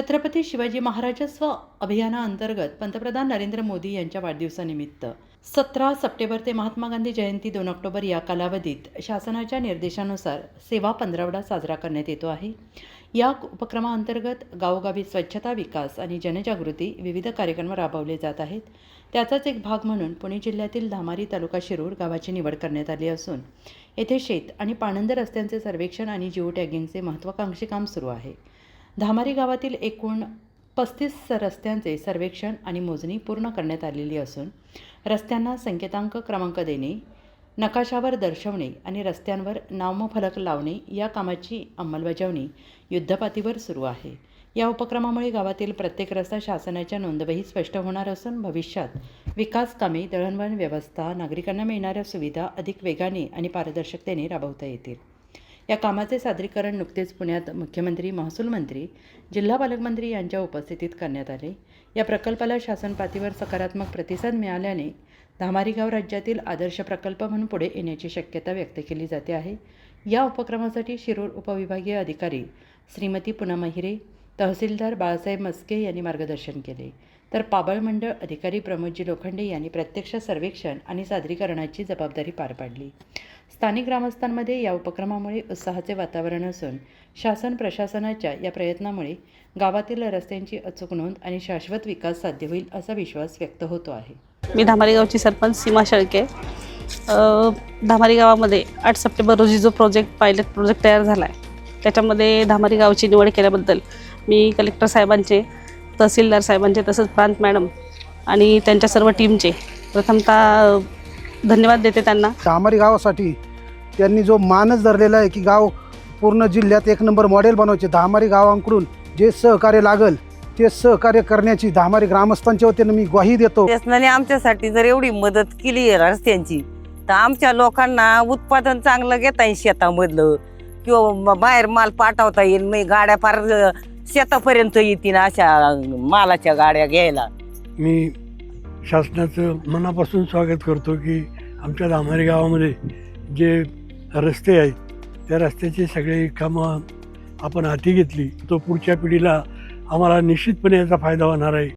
छत्रपती शिवाजी महाराजस्व अभियानाअंतर्गत पंतप्रधान नरेंद्र मोदी यांच्या वाढदिवसानिमित्त सतरा सप्टेंबर ते महात्मा गांधी जयंती दोन ऑक्टोबर या कालावधीत शासनाच्या निर्देशानुसार सेवा पंधरवडा साजरा करण्यात येतो आहे. या उपक्रमाअंतर्गत गावोगावी स्वच्छता विकास आणि जनजागृती विविध कार्यक्रम राबवले जात आहेत. त्याचाच एक भाग म्हणून पुणे जिल्ह्यातील धामारी तालुका शिरूर गावाची निवड करण्यात आली असून येथे शेत आणि पाणंद रस्त्यांचे सर्वेक्षण आणि जिओ टॅगिंगचे महत्त्वाकांक्षी काम सुरू आहे. धामारी गावातील एकूण पस्तीस रस्त्यांचे सर्वेक्षण आणि मोजणी पूर्ण करण्यात आलेली असून रस्त्यांना संकेतांक क्रमांक देणे नकाशावर दर्शवणे आणि रस्त्यांवर नामफलक लावणे या कामाची अंमलबजावणी युद्धपातीवर सुरू आहे. या उपक्रमामुळे गावातील प्रत्येक रस्ता शासनाच्या नोंदवही स्पष्ट होणार असून भविष्यात विकास कामे दळणवळण व्यवस्था नागरिकांना मिळणाऱ्या सुविधा अधिक वेगाने आणि पारदर्शकतेने राबवता येतील. या कामाचे सादरीकरण नुकतेच पुण्यात मुख्यमंत्री महसूल मंत्री जिल्हा पालकमंत्री यांच्या उपस्थितीत करण्यात आले. या प्रकल्पाला शासन पातळीवर सकारात्मक प्रतिसाद मिळाल्याने धामारीगाव राज्यातील आदर्श प्रकल्प म्हणून पुढे येण्याची शक्यता व्यक्त केली जाते आहे. या उपक्रमासाठी शिरूर उपविभागीय अधिकारी श्रीमती पुनम हिरे तहसीलदार बाळासाहेब मस्के यांनी मार्गदर्शन केले. तर पाबळ मंडळ अधिकारी प्रमोदजी लोखंडे यांनी प्रत्यक्ष सर्वेक्षण आणि सादरीकरणाची जबाबदारी पार पाडली. स्थानिक ग्रामस्थांमध्ये या उपक्रमामुळे उत्साहाचे वातावरण असून शासन प्रशासनाच्या या प्रयत्नामुळे गावातील रस्त्यांची अचूक नोंद आणि शाश्वत विकास साध्य होईल असा विश्वास व्यक्त होतो आहे. मी धामारी गावची सरपंच सीमा शेळके. धामारीगावामध्ये धामारी गावामध्ये आठ सप्टेंबर रोजी जो प्रोजेक्ट पायलट प्रोजेक्ट तयार झाला आहे त्याच्यामध्ये धामारी गावची निवड केल्याबद्दल मी कलेक्टर साहेबांचे तहसीलदार साहेबांचे तसंच प्रांत मॅडम आणि त्यांच्या सर्व टीमचे प्रथमतः धन्यवाद देते त्यांना. धामारी गावासाठी त्यांनी जो मानस धरलेला आहे की गाव पूर्ण जिल्ह्यात एक नंबर मॉडेल बनवायचे. धामारी गावांकडून जे सहकार्य लागल ते सहकार्य करण्याची धामारी ग्रामस्थांच्या वतीनं मी ग्वाही देतो. शासनाने आमच्यासाठी जर एवढी मदत केली आहे रस्त्यांची तर आमच्या लोकांना उत्पादन चांगलं घेता येईल शेतामधलं. किंवा बाहेर माल पाठवता येईल मग गाड्या फार शेतापर्यंत येतील अशा मालाच्या गाड्या घ्यायला. मी शासनाचं मनापासून स्वागत करतो की आमच्या धामारी गावामध्ये जे रस्ते आहेत त्या रस्त्याची सगळी कामं आपण हाती घेतली. तो पुढच्या पिढीला आम्हाला निश्चितपणे याचा फायदा होणार आहे.